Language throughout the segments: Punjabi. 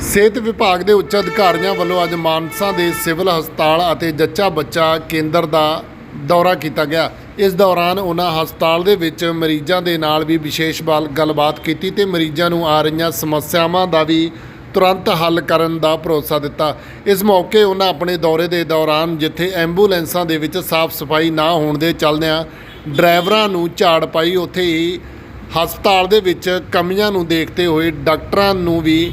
ਸਿਹਤ ਵਿਭਾਗ ਦੇ ਉੱਚ ਅਧਿਕਾਰੀਆਂ ਵੱਲੋਂ ਅੱਜ ਮਾਨਸਾ ਦੇ ਸਿਵਲ ਹਸਪਤਾਲ ਅਤੇ ਜੱਚਾ ਬੱਚਾ ਕੇਂਦਰ ਦਾ ਦੌਰਾ ਕੀਤਾ ਗਿਆ। ਇਸ ਦੌਰਾਨ ਉਹਨਾਂ ਹਸਪਤਾਲ ਦੇ ਵਿੱਚ ਮਰੀਜ਼ਾਂ ਦੇ ਨਾਲ ਵੀ ਵਿਸ਼ੇਸ਼ ਬਾਲ ਗੱਲਬਾਤ ਕੀਤੀ ਤੇ ਮਰੀਜ਼ਾਂ ਨੂੰ ਆ ਰਹੀਆਂ ਸਮੱਸਿਆਵਾਂ ਦਾ ਵੀ ਤੁਰੰਤ ਹੱਲ ਕਰਨ ਦਾ ਭਰੋਸਾ ਦਿੱਤਾ। ਇਸ ਮੌਕੇ ਉਹਨਾਂ ਆਪਣੇ ਦੌਰੇ ਦੇ ਦੌਰਾਨ ਜਿੱਥੇ ਐਂਬੂਲੈਂਸਾਂ ਦੇ ਵਿੱਚ ਸਾਫ਼ ਸਫ਼ਾਈ ਨਾ ਹੋਣ ਦੇ ਚੱਲਦਿਆਂ ਡਰਾਈਵਰਾਂ ਨੂੰ ਝਾੜ ਪਾਈ, ਉੱਥੇ ਹੀ ਹਸਪਤਾਲ ਦੇ ਵਿੱਚ ਕਮੀਆਂ ਨੂੰ ਦੇਖਦੇ ਹੋਏ ਡਾਕਟਰਾਂ ਨੂੰ ਵੀ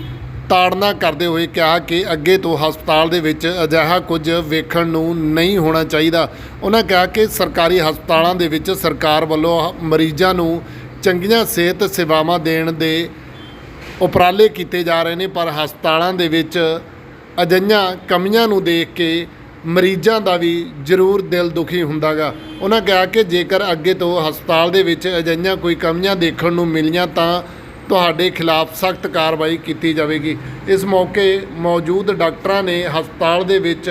ਤਾੜਨਾ ਕਰਦੇ ਹੋਏ ਕਿਹਾ ਕਿ ਅੱਗੇ ਤੋਂ ਹਸਪਤਾਲ ਦੇ ਵਿੱਚ ਅਜਿਹਾ ਕੁਝ ਵੇਖਣ ਨੂੰ ਨਹੀਂ ਹੋਣਾ ਚਾਹੀਦਾ। ਉਹਨਾਂ ਕਿਹਾ ਕਿ ਸਰਕਾਰੀ ਹਸਪਤਾਲਾਂ ਦੇ ਵਿੱਚ ਸਰਕਾਰ ਵੱਲੋਂ ਮਰੀਜ਼ਾਂ ਨੂੰ ਚੰਗੀਆਂ ਸਿਹਤ ਸੇਵਾਵਾਂ ਦੇਣ ਦੇ ਉਪਰਾਲੇ ਕੀਤੇ ਜਾ ਰਹੇ ਨੇ, ਪਰ ਹਸਪਤਾਲਾਂ ਦੇ ਵਿੱਚ ਅਜਿਹੀਆਂ ਕਮੀਆਂ ਨੂੰ ਦੇਖ ਕੇ ਮਰੀਜ਼ਾਂ ਦਾ ਵੀ ਜ਼ਰੂਰ ਦਿਲ ਦੁਖੀ ਹੁੰਦਾਗਾ। ਉਹਨਾਂ ਕਿਹਾ ਕਿ ਜੇਕਰ ਅੱਗੇ ਤੋਂ ਹਸਪਤਾਲ ਦੇ ਵਿੱਚ ਅਜਿਹੀਆਂ ਕੋਈ ਕਮੀਆਂ ਦੇਖਣ ਨੂੰ ਮਿਲੀਆਂ ਤਾਂ ਤੁਹਾਡੇ ਖਿਲਾਫ ਸਖਤ ਕਾਰਵਾਈ ਕੀਤੀ ਜਾਵੇਗੀ। ਇਸ ਮੌਕੇ ਮੌਜੂਦ ਡਾਕਟਰਾਂ ਨੇ ਹਸਪਤਾਲ ਦੇ ਵਿੱਚ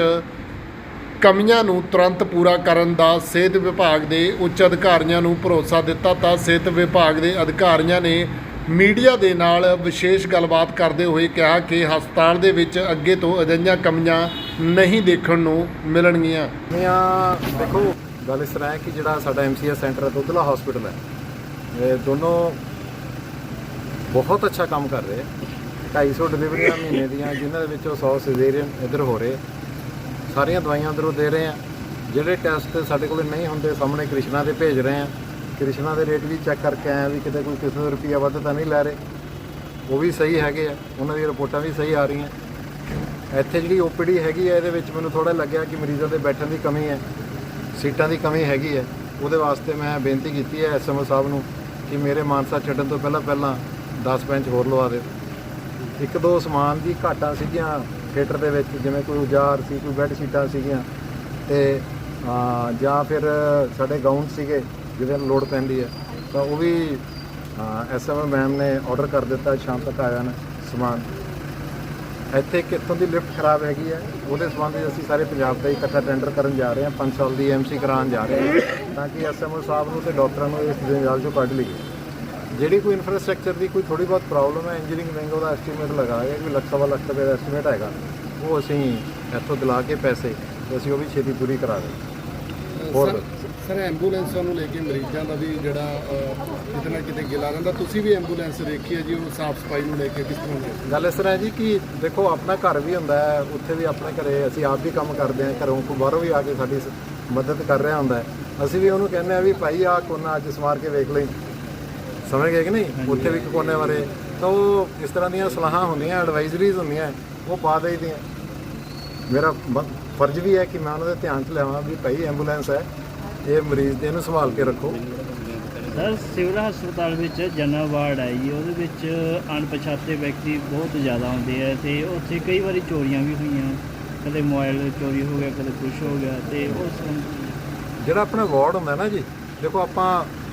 ਕਮੀਆਂ ਨੂੰ ਤੁਰੰਤ ਪੂਰਾ ਕਰਨ ਦਾ ਸਿਹਤ ਵਿਭਾਗ ਦੇ ਉੱਚ ਅਧਿਕਾਰੀਆਂ ਨੂੰ ਭਰੋਸਾ ਦਿੱਤਾ ਤਾਂ ਸਿਹਤ ਵਿਭਾਗ ਦੇ ਅਧਿਕਾਰੀਆਂ ਨੇ ਮੀਡੀਆ ਦੇ ਨਾਲ ਵਿਸ਼ੇਸ਼ ਗੱਲਬਾਤ ਕਰਦੇ ਹੋਏ ਕਿਹਾ ਕਿ ਹਸਪਤਾਲ ਦੇ ਵਿੱਚ ਅੱਗੇ ਤੋਂ ਅਜਿਹੀਆਂ ਕਮੀਆਂ ਨਹੀਂ ਦੇਖਣ ਨੂੰ ਮਿਲਣਗੀਆਂ। ਦੀਆਂ ਦੇਖੋ, ਗੱਲ ਇਸ ਤਰ੍ਹਾਂ ਹੈ ਕਿ ਜਿਹੜਾ ਸਾਡਾ ਐਮਸੀਐਸ ਸੈਂਟਰ ਹੈ, ਦੁੱਧਲਾ ਹਸਪੀਟਲ ਹੈ। ਇਹ ਦੋਨੋਂ ਬਹੁਤ ਅੱਛਾ ਕੰਮ ਕਰ ਰਹੇ ਹੈ 250 ਡਿਲੀਵਰੀਆਂ ਮਹੀਨੇ ਦੀਆਂ, ਜਿਨ੍ਹਾਂ ਦੇ ਵਿੱਚੋਂ 100 ਸਿਜ਼ੇਰੀਅਨ ਇੱਧਰ ਹੋ ਰਹੇ ਸਾਰੀਆਂ ਦਵਾਈਆਂ ਅੰਦਰੋਂ ਦੇ ਰਹੇ ਆ। ਜਿਹੜੇ ਟੈਸਟ ਸਾਡੇ ਕੋਲ ਨਹੀਂ ਹੁੰਦੇ, ਸਾਹਮਣੇ ਕ੍ਰਿਸ਼ਨਾ ਦੇ ਭੇਜ ਰਹੇ ਆ। ਕ੍ਰਿਸ਼ਨਾ ਦੇ ਰੇਟ ਵੀ ਚੈੱਕ ਕਰਕੇ ਆਇਆ ਵੀ ਕਿਤੇ ਕੋਈ ਕਿਸੇ ਦਾ ਰੁਪਈਆ ਵੱਧ ਤਾਂ ਨਹੀਂ ਲੈ ਰਹੇ। ਉਹ ਵੀ ਸਹੀ ਹੈਗੇ ਆ। ਉਹਨਾਂ ਦੀਆਂ ਰਿਪੋਰਟਾਂ ਵੀ ਸਹੀ ਆ ਰਹੀਆਂ। ਇੱਥੇ ਜਿਹੜੀ ਓਪੀਡੀ ਹੈਗੀ ਹੈ ਇਹਦੇ ਵਿੱਚ ਮੈਨੂੰ ਥੋੜਾ ਲੱਗਿਆ ਕਿ ਮਰੀਜ਼ਾਂ ਦੇ ਬੈਠਣ ਦੀ ਕਮੀ ਹੈ, ਸੀਟਾਂ ਦੀ ਕਮੀ ਹੈਗੀ ਹੈ। ਉਹਦੇ ਵਾਸਤੇ ਮੈਂ ਬੇਨਤੀ ਕੀਤੀ ਹੈ ਐਸਐਮਓ ਸਾਹਿਬ ਨੂੰ ਕਿ ਮੇਰੇ ਮਾਨਸਾ ਛੱਡਣ ਤੋਂ ਪਹਿਲਾਂ ਪਹਿਲਾਂ 10 ਬੈਂਚ ਹੋਰ ਲਵਾ ਦੇ। ਇੱਕ ਦੋ ਸਮਾਨ ਦੀ ਘਾਟਾਂ ਸੀਗੀਆਂ ਥੀਏਟਰ ਦੇ ਵਿੱਚ, ਜਿਵੇਂ ਕੋਈ ਉਜਾਰ ਸੀ, ਕੋਈ ਬੈੱਡ ਸ਼ੀਟਾਂ ਸੀਗੀਆਂ ਤੇ ਜਾਂ ਫਿਰ ਸਾਡੇ ਗਾਊਨ ਸੀਗੇ, ਜਿਹਦੇ ਨਾਲ ਲੋੜ ਪੈਂਦੀ ਹੈ। ਤਾਂ ਉਹ ਵੀ ਐਸਐਮਓ ਮੈਮ ਨੇ ਆਰਡਰ ਕਰ ਦਿੱਤਾ, ਸ਼ਾਮ ਤੱਕ ਆ ਜਾਣਾ ਸਮਾਨ। ਇੱਥੇ ਕਿੱਥੋਂ ਦੀ ਲਿਫਟ ਖਰਾਬ ਹੈਗੀ ਹੈ, ਉਹਦੇ ਸੰਬੰਧ ਵਿੱਚ ਅਸੀਂ ਸਾਰੇ ਪੰਜਾਬ ਦਾ ਇਕੱਠਾ ਟੈਂਡਰ ਕਰਨ ਜਾ ਰਹੇ ਹਾਂ 5 ਸਾਲ ਦੀ ਐਮਸੀ ਕਰਾਉਣ ਜਾ ਰਹੇ ਹਾਂ, ਤਾਂ ਕਿ ਐਸਐਮਓ ਸਾਹਿਬ ਨੂੰ ਤੇ ਡਾਕਟਰਾਂ ਨੂੰ ਇਸ ਜੰਜਾਲ ਚੋਂ ਕੱਢ ਲਈਏ। ਜਿਹੜੀ ਕੋਈ ਇਨਫਰਾਸਟ੍ਰਕਚਰ ਦੀ ਕੋਈ ਥੋੜੀ ਬਹੁਤ ਪ੍ਰੋਬਲਮ ਹੈ ਇੰਜੀਨੀਅਰਿੰਗ ਵਿੰਗ ਉਹਦਾ ਐਸਟੀਮੇਟ ਲਗਾਇਆ ਕਿ ਲੱਖ ਸਵਾ ਲੱਖ ਰੁਪਏ ਦਾ ਐਸਟੀਮੇਟ ਹੈਗਾ। ਉਹ ਅਸੀਂ ਇੱਥੋਂ ਦਿਲਾ ਕੇ ਪੈਸੇ ਤੇ ਅਸੀਂ ਉਹ ਵੀ ਛੇਤੀ ਪੂਰੀ ਕਰਾ ਦੇ ਹੋਰ ਸਰ- ਐਂਬੂਲੈਂਸਾਂ ਨੂੰ ਲੈ ਕੇ ਮਰੀਜ਼ਾਂ ਦਾ ਵੀ ਜਿਹੜਾ ਕਿਤੇ ਨਾ ਕਿਤੇ ਗਿਲਾ ਰਹਿੰਦਾ। ਤੁਸੀਂ ਵੀ ਐਂਬੂਲੈਂਸ ਦੇਖੀ ਹੈ ਜੀ ਉਹ ਸਾਫ਼ ਸਫ਼ਾਈ ਨੂੰ ਲੈ ਕੇ ਕਿਸ ਤਰ੍ਹਾਂ ਗੱਲ ਇਸ ਤਰ੍ਹਾਂ ਹੈ ਜੀ ਕਿ ਦੇਖੋ ਆਪਣਾ ਘਰ ਵੀ ਹੁੰਦਾ ਹੈ ਉੱਥੇ ਵੀ ਆਪਣੇ ਘਰੇ ਅਸੀਂ ਆਪ ਵੀ ਕੰਮ ਕਰਦੇ ਹਾਂ ਘਰੋਂ ਕੋਈ ਬਾਹਰੋਂ ਵੀ ਆ ਕੇ ਸਾਡੀ ਮਦਦ ਕਰ ਰਿਹਾ ਹੁੰਦਾ ਹੈ। ਅਸੀਂ ਵੀ ਉਹਨੂੰ ਕਹਿੰਦੇ ਆ ਵੀ ਭਾਈ ਆ ਕੋਨਾ ਅੱਜ ਸਮਾਰ ਕੇ ਵੇਖ ਲਈ। ਸਮਝ ਗਏ ਕਿ ਨਹੀਂ? ਉੱਥੇ ਵੀ ਇੱਕ ਕੋਨੇ ਬਾਰੇ। ਤਾਂ ਉਹ ਇਸ ਤਰ੍ਹਾਂ ਦੀਆਂ ਸਲਾਹਾਂ ਹੁੰਦੀਆਂ ਐਡਵਾਈਜ਼ਰੀਜ਼ ਹੁੰਦੀਆਂ ਉਹ ਪਾ ਦੇਈਦੀਆਂ। ਮੇਰਾ ਫਰਜ਼ ਵੀ ਹੈ ਕਿ ਮੈਂ ਉਹਨਾਂ ਦੇ ਧਿਆਨ 'ਚ ਲਿਆਵਾਂ ਵੀ ਭਾਈ ਐਂਬੂਲੈਂਸ ਹੈ ਇਹ ਮਰੀਜ਼ ਦੇ ਇਹਨੂੰ ਸੰਭਾਲ ਕੇ ਰੱਖੋ। ਸਰ ਸਿਵਲ ਹਸਪਤਾਲ ਵਿੱਚ ਜਨਰਲ ਵਾਰਡ ਹੈ ਜੀ ਉਹਦੇ ਵਿੱਚ ਅਣਪਛਾਤੇ ਵਿਅਕਤੀ ਬਹੁਤ ਜ਼ਿਆਦਾ ਆਉਂਦੇ ਆ ਤੇ ਉੱਥੇ ਕਈ ਵਾਰੀ ਚੋਰੀਆਂ ਵੀ ਹੋਈਆਂ। ਕਦੇ ਮੋਬਾਈਲ ਚੋਰੀ ਹੋ ਗਿਆ ਕਦੇ ਕੁਝ ਹੋ ਗਿਆ ਤੇ ਉਸ ਜਿਹੜਾ ਆਪਣਾ ਵਾਰਡ ਹੁੰਦਾ ਨਾ ਜੀ ਦੇਖੋ ਆਪਾਂ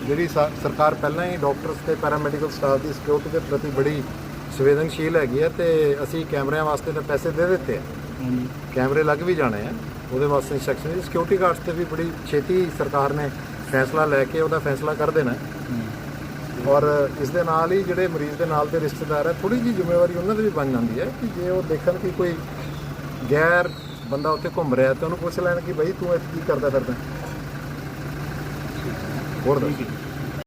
ਜਿਹੜੀ ਸਰਕਾਰ ਪਹਿਲਾਂ ਹੀ ਡਾਕਟਰਸ ਤੇ ਪੈਰਾਮੈਡੀਕਲ ਸਟਾਫ ਦੀ ਸਿਕਿਉਰਿਟੀ ਦੇ ਪ੍ਰਤੀ ਬੜੀ ਸੰਵੇਦਨਸ਼ੀਲ ਹੈਗੀ ਹੈ ਤੇ ਅਸੀਂ ਕੈਮਰਿਆਂ ਵਾਸਤੇ ਤਾਂ ਪੈਸੇ ਦੇ ਦਿੱਤੇ ਆ। ਕੈਮਰੇ ਲੱਗ ਵੀ ਜਾਣੇ ਆ ਉਹਦੇ ਵਾਸਤੇ ਇੰਸਟਰਕਸ਼ਨ ਸਿਕਿਉਰਿਟੀ ਗਾਰਡਸ ਤੇ ਵੀ ਬੜੀ ਛੇਤੀ ਸਰਕਾਰ ਨੇ ਫੈਸਲਾ ਲੈ ਕੇ ਉਹਦਾ ਫੈਸਲਾ ਕਰ ਦੇਣਾ। ਔਰ ਇਸ ਦੇ ਨਾਲ ਹੀ ਜਿਹੜੇ ਮਰੀਜ਼ ਦੇ ਨਾਲ ਦੇ ਰਿਸ਼ਤੇਦਾਰ ਹੈ ਥੋੜੀ ਜਿਹੀ ਜ਼ਿੰਮੇਵਾਰੀ ਉਹਨਾਂ ਦੀ ਵੀ ਬਣ ਜਾਂਦੀ ਹੈ ਕਿ ਜੇ ਉਹ ਦੇਖਣ ਕਿ ਕੋਈ ਗੈਰ ਬੰਦਾ ਉੱਥੇ ਘੁੰਮ ਰਿਹਾ ਤਾਂ ਉਹਨੂੰ ਪੁੱਛ ਲੈਣ ਕਿ ਬਈ ਤੂੰ ਇੱਥੇ ਕੀ ਕਰਦਾ ਫਿਰਦਾ। ਹੋਰ ਦੱਸ